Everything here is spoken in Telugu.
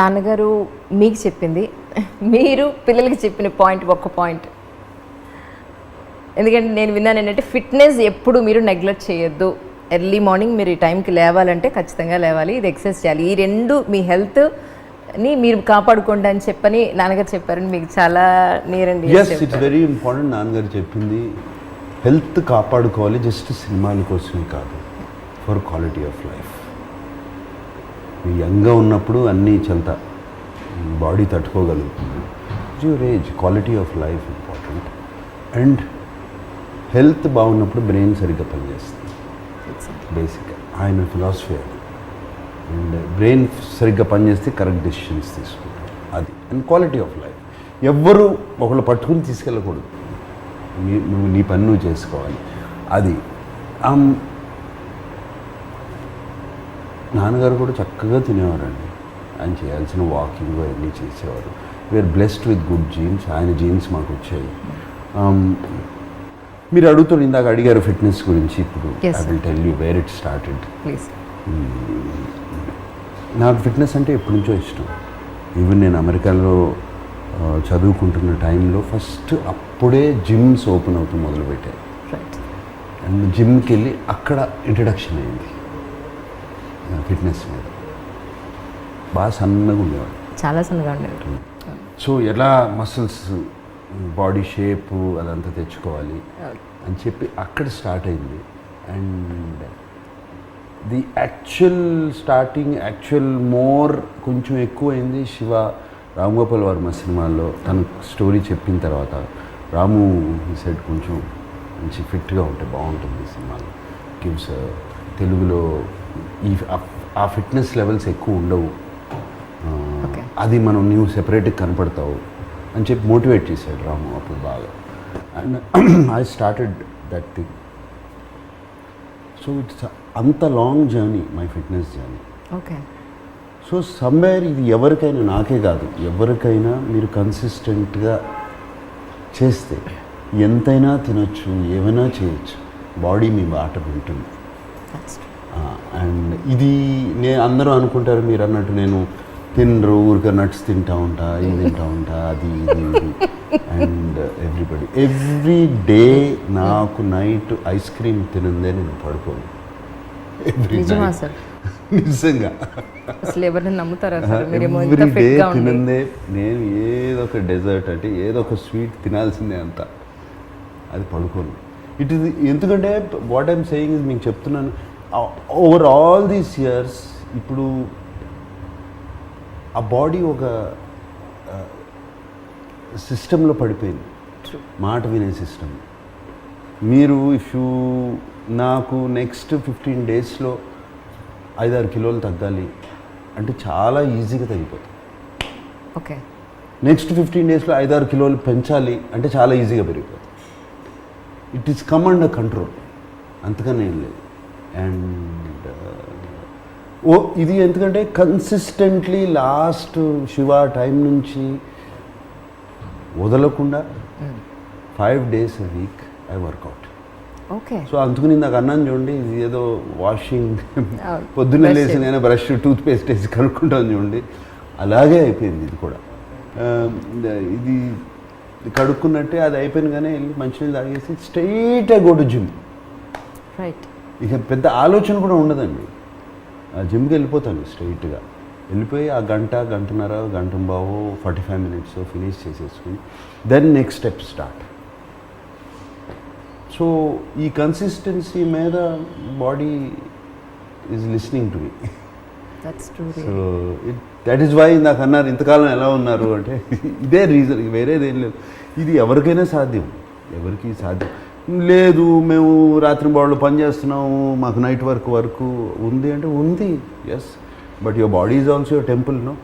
నాన్నగారు మీకు చెప్పింది. మీరు పిల్లలకి చెప్పిన పాయింట్ ఒక్క పాయింట్. ఎందుకంటే నేను విన్నాను ఏంటంటే ఫిట్నెస్ ఎప్పుడు మీరు నెగ్లెక్ట్ చేయొద్దు. ఎర్లీ మార్నింగ్ మీరు ఈ టైంకి లేవాలంటే ఖచ్చితంగా లేవాలి. ఇది ఎక్సర్సైజ్ చేయాలి. ఈ రెండు మీ హెల్త్ని మీరు కాపాడుకోండి అని చెప్పని నాన్నగారు చెప్పారని మీకు చాలా నీరండి ఇట్స్ వెరీ ఇంపార్టెంట్ నాన్నగారు చెప్పింది హెల్త్ కాపాడుకోవాలి జస్ట్ సినిమాల కోసమే కాదు ఫర్ క్వాలిటీ ఆఫ్ లైఫ్ యంగ్గా ఉన్నప్పుడు అన్నీ చెల్తా body తట్టుకోగలుగుతుంది. Your age quality of life important and health బాగున్నప్పుడు బ్రెయిన్ సరిగ్గా పనిచేస్తుంది. బేసిక్గా ఆయన ఫిలాసఫీ అది అండ్ బ్రెయిన్ సరిగ్గా పనిచేస్తే కరెక్ట్ డెసిషన్స్ తీసుకుంటాం. అది. అండ్ క్వాలిటీ ఆఫ్ లైఫ్ ఎవ్వరు ఒకళ్ళు పట్టుకుని తీసుకెళ్ళకూడదు. నీ నువ్వు నీ పని నువ్వు చేసుకోవాలి. అది. ఆమ్, నాన్నగారు కూడా చక్కగా తినేవారండి. ఆయన చేయాల్సిన వాకింగ్ అవన్నీ చేసేవారు. We're blessed with good genes ఆయన జీన్స్ మాకు వచ్చాయి. ఆమ్, మీరు అడుగుతారు ఇందాక అడిగారు ఫిట్నెస్ గురించి. ఇప్పుడు I. Will tell you where it started నాకు ఫిట్నెస్ అంటే ఎప్పటి నుంచో ఇష్టం. ఈవెన్ నేను అమెరికాలో చదువుకుంటున్న టైంలో ఫస్ట్ అప్పుడే జిమ్స్ ఓపెన్ అవుతూ మొదలుపెట్టాయి. అండ్ జిమ్కి వెళ్ళి అక్కడ ఇంట్రడక్షన్ అయింది. ఫిట్నెస్ మీద. బాగా సన్నగా ఉండేవాడు. చాలా సన్నగా ఉండేవారు సో ఎలా మసిల్స్ బాడీ షేప్ అదంతా తెచ్చుకోవాలి అని చెప్పి అక్కడ స్టార్ట్ అయింది. And the actual starting actual more కొంచెం ఎక్కువైంది శివ రామ్ గోపాల్ వర్మ సినిమాల్లో. తన స్టోరీ చెప్పిన తర్వాత రాము ఈ సైడ్ కొంచెం మంచి ఫిట్గా ఉంటే బాగుంటుంది సినిమాలో. గివ్స్ తెలుగులో ఈ ఆ- ఫిట్నెస్ లెవెల్స్ ఎక్కువ ఉండవు. అది మనం నీవు సెపరేట్గా కనపడతావు అని చెప్పి మోటివేట్ చేశాడు రాము అప్పుడు బాగా. And I started that thing so it's అంత long journey my fitness journey okay. So somewhere ఇది ఎవరికైనా నాకే కాదు ఎవరికైనా మీరు కన్సిస్టెంట్గా చేస్తే ఎంతైనా తినొచ్చు ఏమైనా చేయొచ్చు బాడీ మీ బాట వింటుంది. అండ్ ఇది నే అందరూ అనుకుంటారు మీరు అన్నట్టు నేను తినరు ఊరికే నట్స్ తింటా ఉంటా ఇది తింటా ఉంటా అది ఇది ఇది. అండ్ ఎవ్రీబడి ఎవ్రీ డే నాకు నైట్ ఐస్ క్రీమ్ తినందే నేను పడుకోను. ఎవ్రీ నిజంగా. అసలు ఎవరిని నమ్ముతారా సార్? మీరేమో ఇంత ఎవ్రీ డే తినందే నేను ఏదో ఒక డెజర్ట్ అంటే ఏదో ఒక స్వీట్ తినాల్సిందే అంత. అది పడుకోను. ఇట్ ఇస్ ఎందుకంటే వాట్ ఐమ్ సేయింగ్ ఇస్ మీకు చెప్తున్నాను ఓవర్ ఆల్ దీస్ ఇయర్స్ ఇప్పుడు ఆ బాడీ ఒక సిస్టంలో పడిపోయింది. True. మాట వినే సిస్టమ్ మీరు ఇఫ్ యూ నాకు నెక్స్ట్ ఫిఫ్టీన్ డేస్లో ఐదారు కిలోలు తగ్గాలి అంటే చాలా ఈజీగా తగ్గిపోతుంది. ఓకే నెక్స్ట్ ఫిఫ్టీన్ డేస్లో ఐదారు కిలోలు పెంచాలి అంటే చాలా ఈజీగా పెరిగిపోతుంది. It is come under control అంతకన్నా ఏం లేదు. అండ్ ఓ ఇది ఎందుకంటే కన్సిస్టెంట్లీ లాస్ట్ శివ టైం నుంచి వదలకుండా five days a week I work out okay so అందుకని నాకు అన్నాను చూడండి ఇది ఏదో వాషింగ్. పొద్దున్నే నేను బ్రష్ టూత్ పేస్ట్ వేసి కనుక్కుంటాను చూడండి. అలాగే అయిపోయింది ఇది కూడా. ఆ, ఇది కడుక్కున్నట్టే అది అయిపోయినగానే వెళ్ళి మంచినీళ్ళు తాగేసి straight go to gym right ఇక పెద్ద ఆలోచన కూడా ఉండదండి. ఆ జిమ్కి వెళ్ళిపోతాను స్ట్రైట్గా వెళ్ళిపోయి ఆ గంట గంటన్నర గంట బావు ఫార్టీ ఫైవ్ మినిట్స్ ఫినిష్ చేసేసుకుని then next step start. So ఈ కన్సిస్టెన్సీ మీద body is listening to me. So it that is why నాకు అన్నారు ఇంతకాలం ఎలా ఉన్నారు అంటే ఇదే రీజన్ వేరేది ఏం లేదు. ఇది ఎవరికైనా సాధ్యం. ఎవరికి సాధ్యం. లేదు మేము రాత్రి బాడీలో పని చేస్తున్నాము మాకు నైట్ వర్క్ వర్క్ ఉంది అంటే ఉంది. Yes but your body is also your temple no